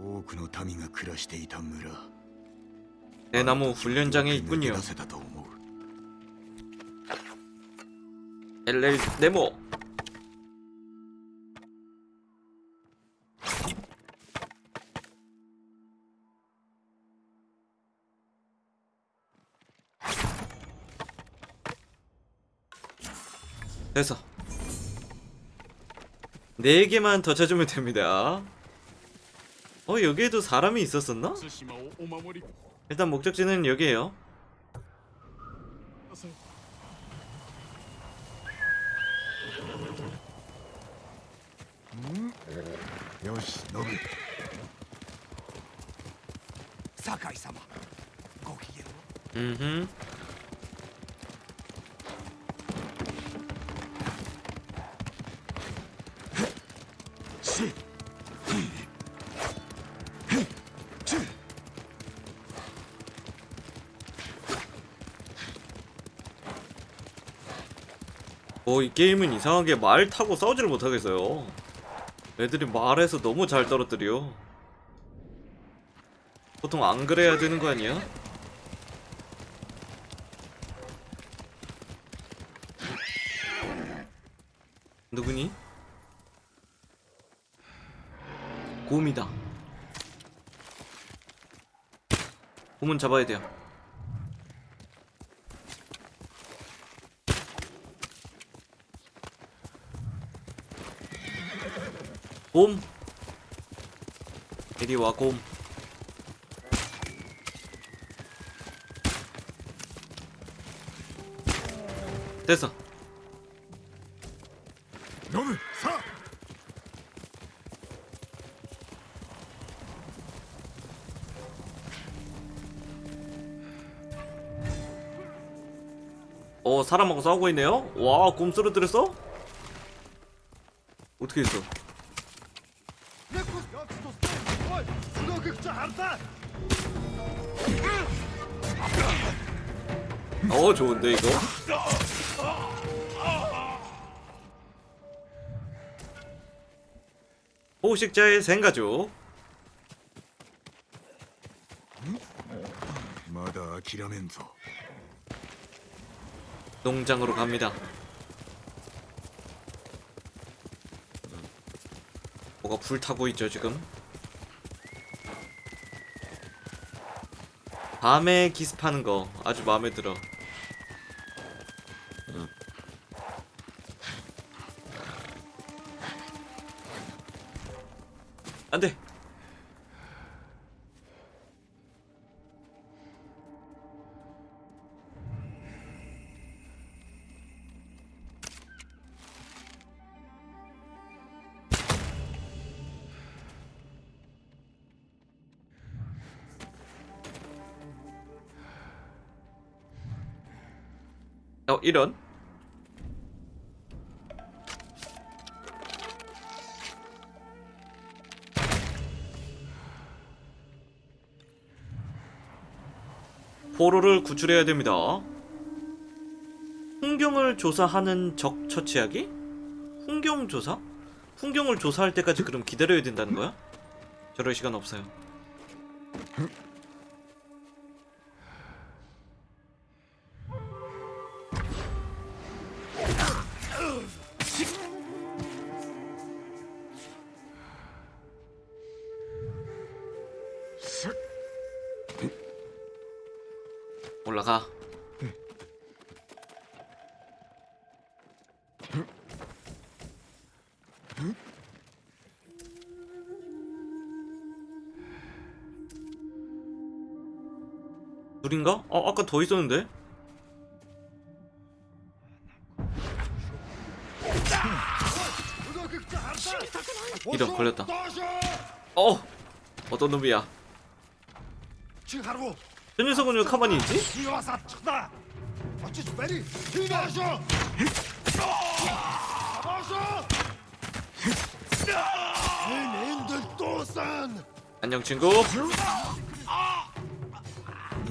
多くの民が暮らしていた村 대나무 훈련장에 抜け 있군요. 出せたと思う LL 네모. 됐어. 네 개만 더 찾으면 됩니다. 어 여기에도 사람이 있었었나? 일단 목적지는 여기에요. 음흠. 어, 이 게임은 이상하게 말 타고 싸우지를 못하겠어요. 애들이 말해서 너무 잘 떨어뜨려. 보통 안 그래야 되는 거 아니야? 누구니? 곰이다. 곰은 잡아야 돼요. 곰 이리 와곰 됐어 너는 사 어, 사람하고 싸우고 있네요? 와, 곰 쓰러뜨렸어? 어떻게 했어? 어 좋은데 이거? 포식자의 생가족 まだ諦めんぞ 농장으로 갑니다. 뭐가 불타고 있죠 지금? 밤에 기습하는 거 아주 마음에 들어. 어 이런. 포로를 구출해야 됩니다. 풍경을 조사하는 적 처치하기? 풍경 조사? 풍경을 조사할 때까지 그럼 기다려야 된다는 거야? 저럴 시간 없어요. 둘인가? 아, 어, 아까 더 있었는데? 이런 걸렸다 어! 어떤 놈이야 저 녀석은 왜 가만히 있지? 네, 네, 네. 안녕 친구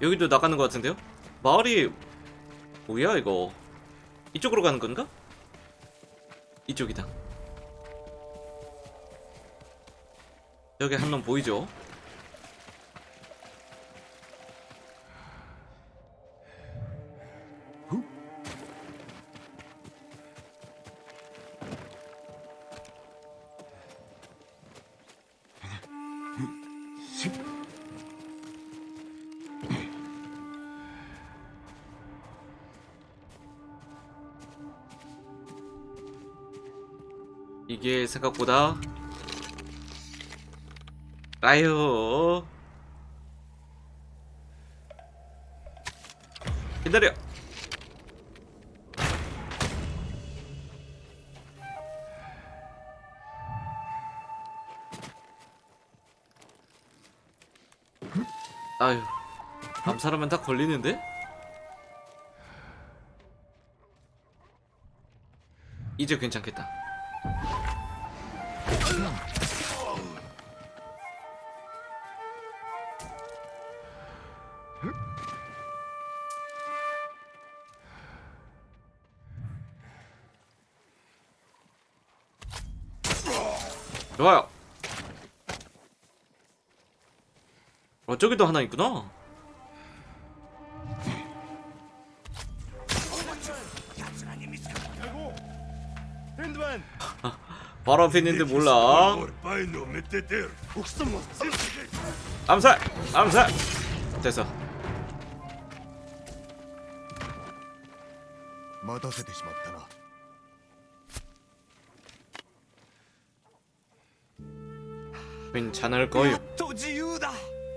여기도 나가는 것 같은데요? 마을이 뭐야 이거? 이쪽으로 가는 건가? 이쪽이다. 여기 한 놈 보이죠? 이게 생각보다 아유 기다려. 아유 암살하면 다 걸리는데? 이제 괜찮겠다 어 저기도 하나 있구나. 텐드만 바로 앞에 있는데 몰라. 바이노 메테테르 옥스모 암살, 암살. 됐어. 待たせてしまったな 괜찮을 거요. と自由だ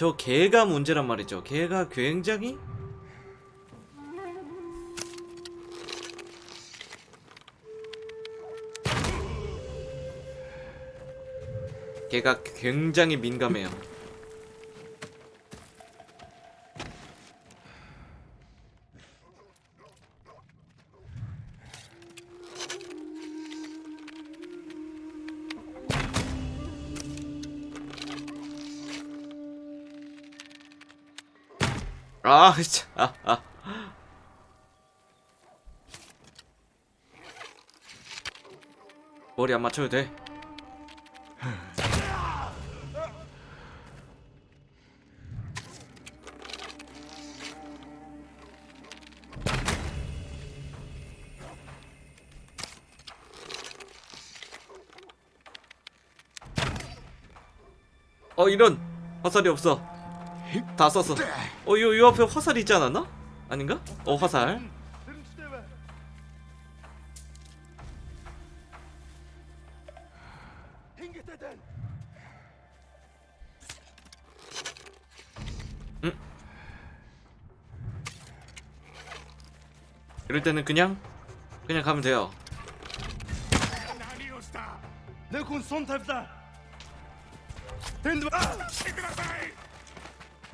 저 개가 문제란 말이죠. 개가 굉장히 걔가 굉장히 민감해요. 아, 진짜. 아, 아. 머리 안 맞춰도 돼. 어 이런 화살이 없어 다 썼어 어요 요 앞에 화살 있지 않았나? 아닌가? 어 화살 음. 이럴 때는 그냥 그냥 가면 돼요. 내손 탑다. 된다.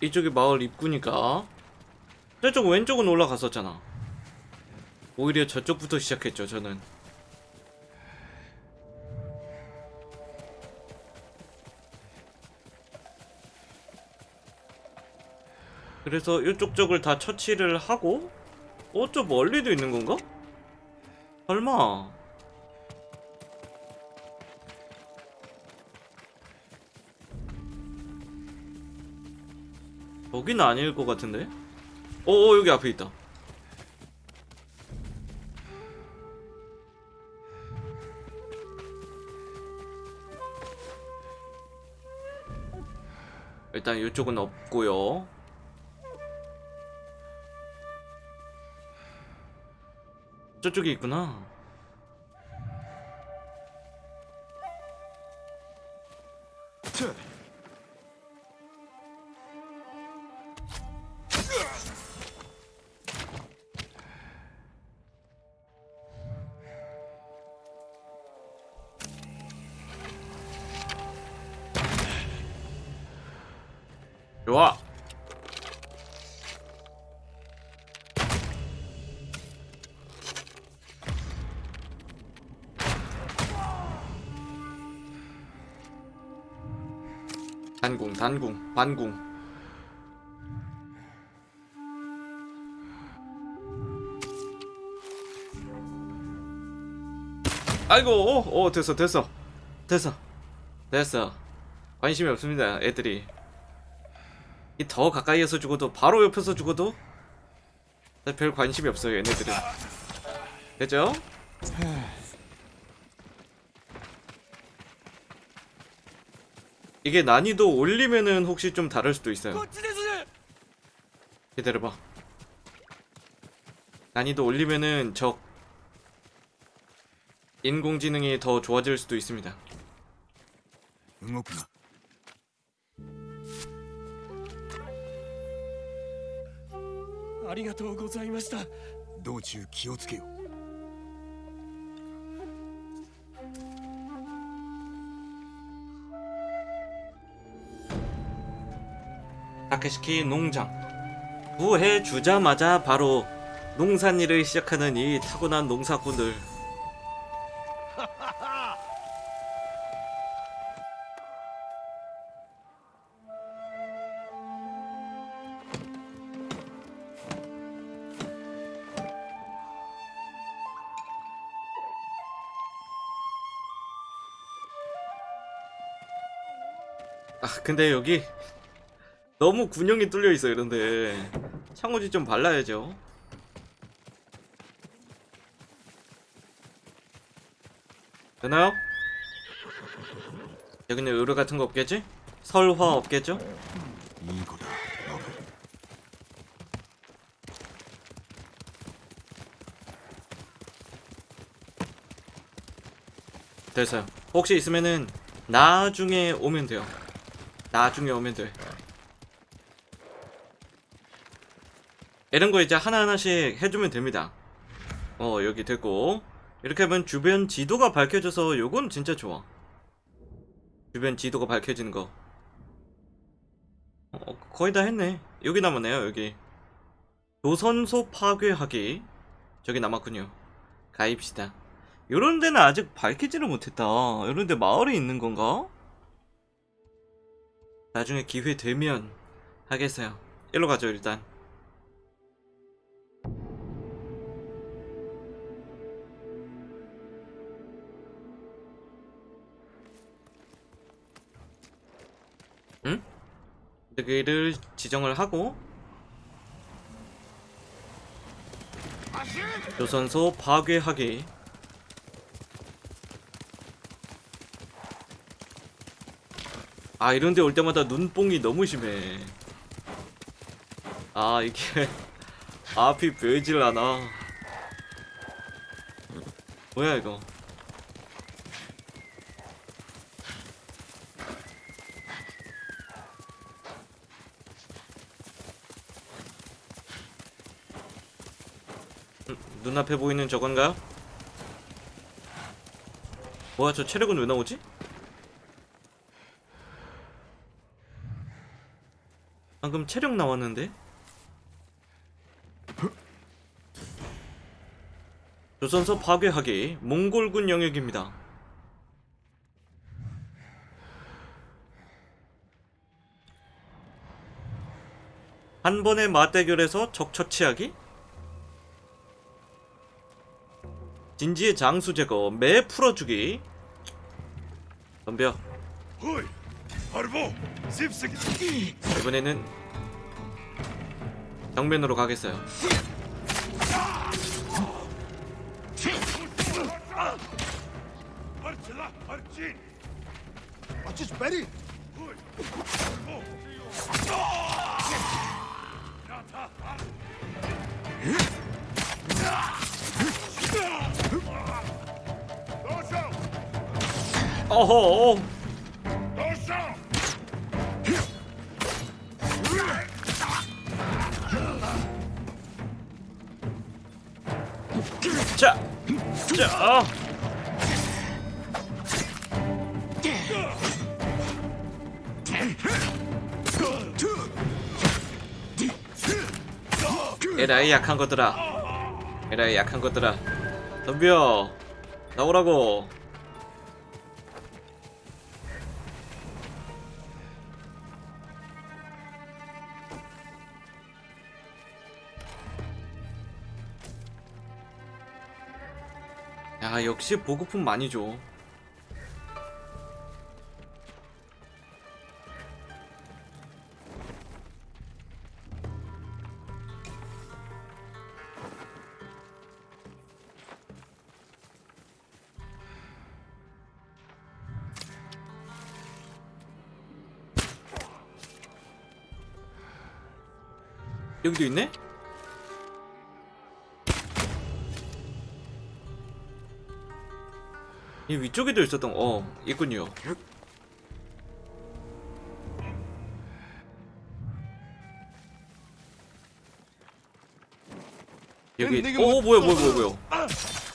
이쪽이 마을 입구니까. 저쪽 왼쪽은 올라갔었잖아. 오히려 저쪽부터 시작했죠 저는. 그래서 이쪽 쪽을 다 처치를 하고 어저 멀리도 있는 건가? 설마. 여기는 아닐 것 같은데? 어, 어 여기 앞에 있다. 일단 이쪽은 없고요. 저쪽에 있구나 단궁 단궁 반궁. 아이고 어, 어 됐어 됐어. 됐어. 됐어. 관심이 없습니다 애들이. 이 더 가까이에서 죽어도 바로 옆에서 죽어도 별 관심이 없어요 얘네들은 됐죠? 이게 난이도 올리면은 혹시 좀 다를 수도 있어요. 그 기다려봐. 난이도 올리면은 적 인공지능이 더 좋아질 수도 있습니다. 응어구나. 아리가토 고자이마시타 도주 기어츠게요? 타케시키 농장. 구해 주자마자 바로 농산일을 시작하는 이 타고난 농사꾼들. 아 근데 여기 너무 군형이 뚫려있어 이런데 창호지 좀 발라야죠 되나요? 야 그냥 의료 같은 거 없겠지? 설화 없겠죠? 이거다 됐어요 혹시 있으면은 나중에 오면 돼요 나중에 오면 돼 이런 거 이제 하나하나씩 해주면 됩니다. 어, 여기 됐고. 이렇게 하면 주변 지도가 밝혀져서 요건 진짜 좋아. 주변 지도가 밝혀지는 거. 어, 거의 다 했네. 여기 남았네요, 여기. 조선소 파괴하기. 저기 남았군요. 가입시다. 요런 데는 아직 밝히지를 못했다. 요런 데 마을에 있는 건가? 나중에 기회 되면 하겠어요. 일로 가죠, 일단. 여기를 지정을 하고 조선소 파괴하기 아 이런데 올 때마다 눈뽕이 너무 심해. 아 이게 앞이 보이질 않아. 뭐야 이거 눈앞에 보이는 저건가요? 뭐야 저 체력은 왜 나오지? 방금 체력 나왔는데? 조선소 파괴하기 몽골군 영역입니다. 한 번의 맞대결에서 적 처치하기? 진지의 장수 제거 매 풀어주기. 덤벼. 이번에는 정면으로 가겠어요. 어허. 어. 자, 자. 어. 에라이 약한 것들아. 에라이 약한 것들아. 덤벼. 나오라고. 야 역시 보급품 많이 줘 여기도 있네? 이 위쪽에도 있었던 어 있군요. 여기 오 뭐- 뭐야 뭐야 뭐야 뭐야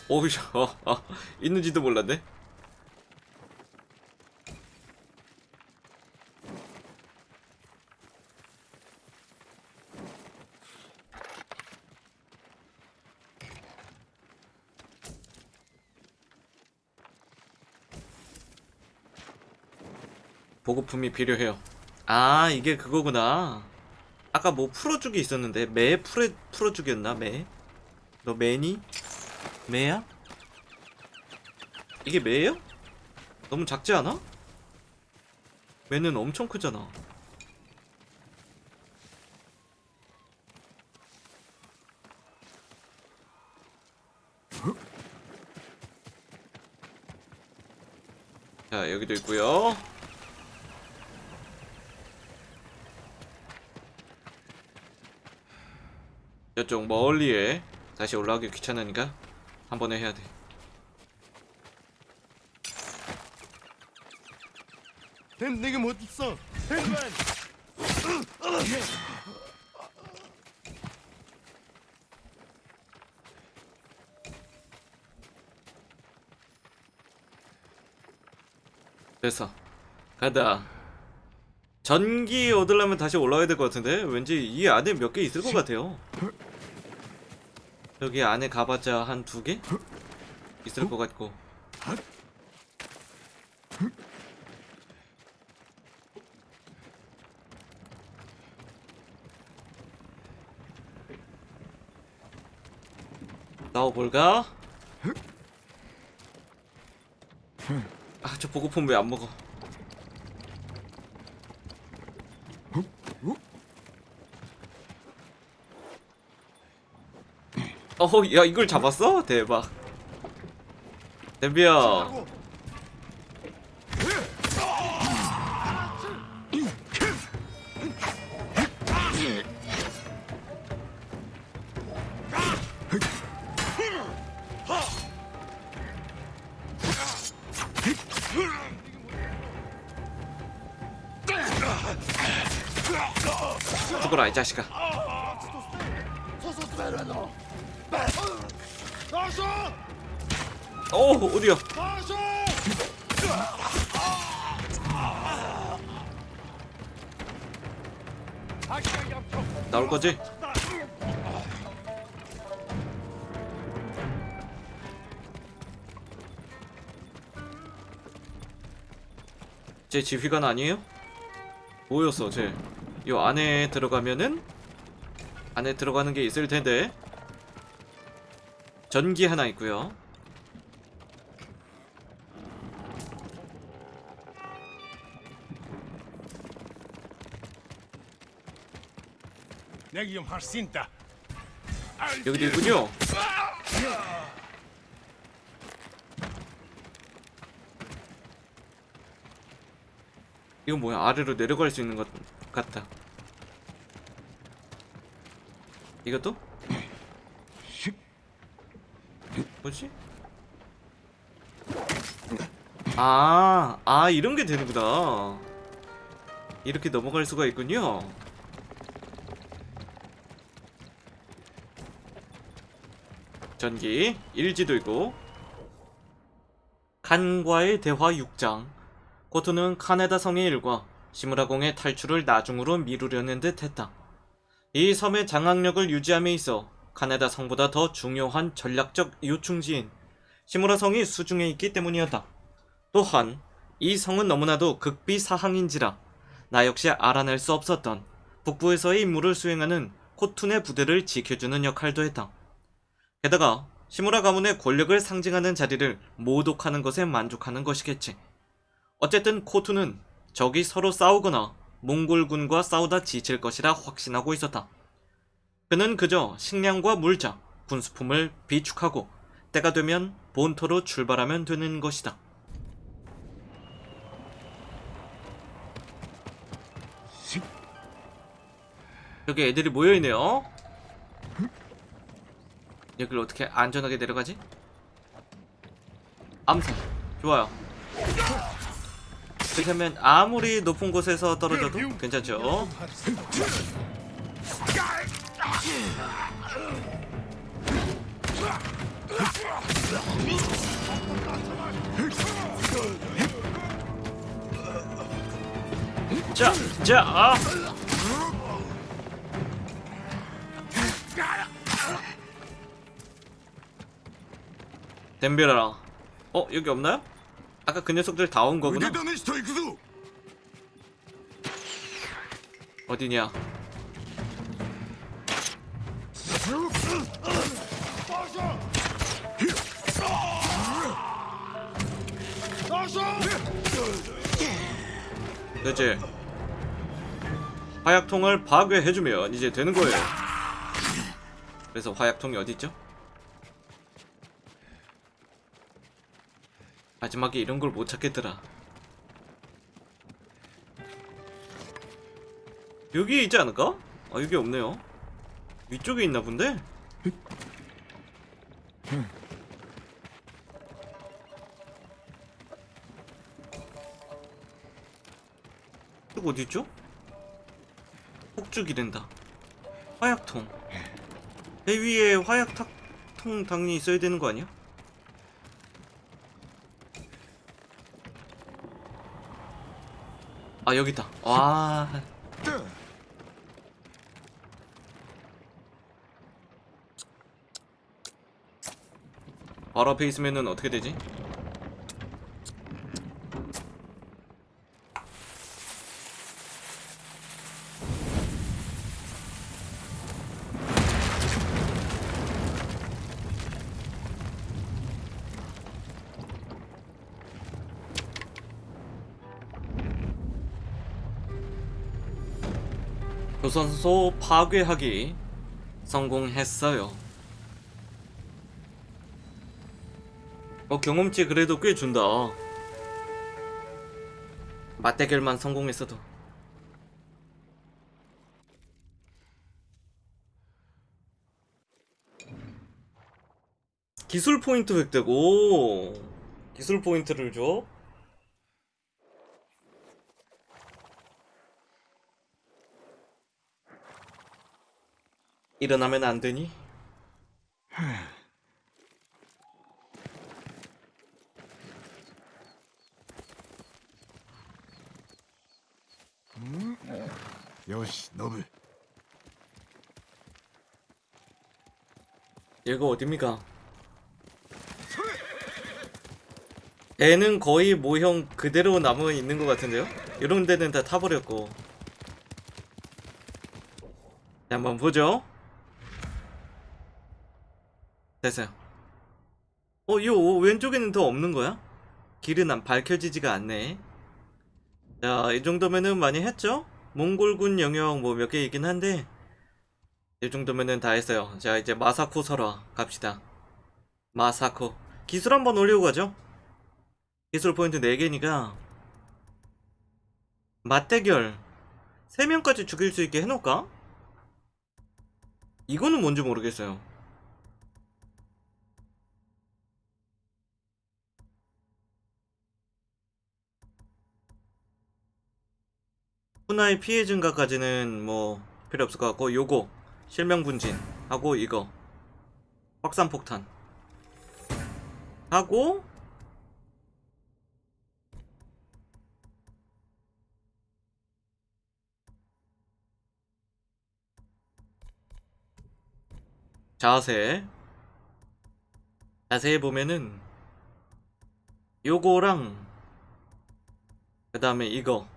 오우 어, 어, 있는지도 몰랐네. 보급품이 필요해요. 아 이게 그거구나. 아까 뭐 풀어주기 있었는데 매 풀어 풀어주기였나 매? 너 매니? 매야? 이게 매예요? 너무 작지 않아? 매는 엄청 크잖아. 자 여기도 있고요. 이쪽 멀리에 다시 올라가기 귀찮으니까 한 번에 해야 돼. 템 내게 못 있어 템만 됐어. 가다. 전기 얻으려면 다시 올라가야 될 것 같은데 왠지 이 안에 몇 개 있을 것 같아요. 여기 안에 가봤자 한 두 개? 있을 것 같고. 나와볼까? 아, 저 보고폰 왜안 먹어? 어허, 야, 이걸 잡았어? 대박. 덤비야. 죽어라, 이 자식아. 어 어디야? 나올 거지? 제 지휘관 아니에요? 뭐였어 제? 요 안에 들어가면은 안에 들어가는 게 있을 텐데 전기 하나 있고요. 여기도 있군요. 이건 뭐야? 아래로 내려갈 수 있는 것 같다. 이것도? 뭐지? 아, 아 이런 게 되는구나. 이렇게 넘어갈 수가 있군요. 전기 일지도 있고 칸과의 대화 6장 고토는 카네다 성의 일과 시무라공의 탈출을 나중으로 미루려는 듯 했다. 이 섬의 장악력을 유지함에 있어 카네다 성보다 더 중요한 전략적 요충지인 시무라 성이 수중에 있기 때문이었다. 또한 이 성은 너무나도 극비 사항인지라 나 역시 알아낼 수 없었던 북부에서의 임무를 수행하는 코툰의 부대를 지켜주는 역할도 했다. 게다가 시무라 가문의 권력을 상징하는 자리를 모독하는 것에 만족하는 것이겠지. 어쨌든 코투는 적이 서로 싸우거나 몽골군과 싸우다 지칠 것이라 확신하고 있었다. 그는 그저 식량과 물자, 군수품을 비축하고 때가 되면 본토로 출발하면 되는 것이다. 여기 애들이 모여있네요. 여기를 어떻게 안전하게 내려가지? 암살 좋아요 그렇게 하면 아무리 높은 곳에서 떨어져도 괜찮죠 자, 자, 어? 아. 덤벼라. 어, 여기 없나요? 아까 그 녀석들 다 온 거구나. 어디냐? 그렇지. 화약통을 파괴해주면 이제 되는 거예요. 그래서 화약통이 어디 있죠? 마지막에 이런 걸 못 찾겠더라. 여기 있지 않을까? 아 여기 없네요. 위쪽에 있나 본데? 이거 어디 있죠? 폭죽이 된다. 화약통. 배 위에 화약통 당연히 있어야 되는 거 아니야? 아 여기 있다. 와. 바로 앞에 있으면은 어떻게 되지? 조선소 파괴하기 성공했어요. 어 경험치 그래도 꽤 준다. 맞대결만 성공했어도. 기술 포인트 획득. 오. 기술 포인트를 줘. 일어나면 안 되니? 음? 요시 노브 얘가 어딥니까? 애는 거의 모형 그대로 남아 있는 것 같은데요? 이런 데는 다 타버렸고 한번 보죠 됐어요. 어, 요 왼쪽에는 더 없는 거야? 길은 안 밝혀지지가 않네. 자, 이 정도면은 많이 했죠? 몽골군 영역 뭐 몇 개 있긴 한데, 이 정도면은 다 했어요. 자, 이제 마사코 설화 갑시다. 마사코. 기술 한번 올리고 가죠? 기술 포인트 4개니까, 맞대결. 3명까지 죽일 수 있게 해놓을까? 이거는 뭔지 모르겠어요. 후나의 피해 증가까지는 뭐 필요 없을 것 같고 요거 실명분진 하고 이거 확산폭탄 하고 자세. 자세히 보면은 요거랑 그 다음에 이거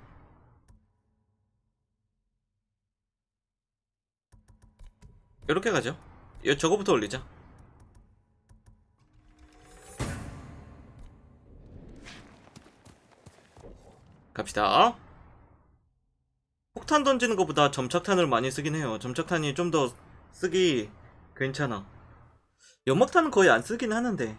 이렇게 가죠. 요 저거부터 올리자. 갑시다. 폭탄 던지는 것보다 점착탄을 많이 쓰긴 해요. 점착탄이 좀 더 쓰기 괜찮아. 연막탄은 거의 안 쓰긴 하는데.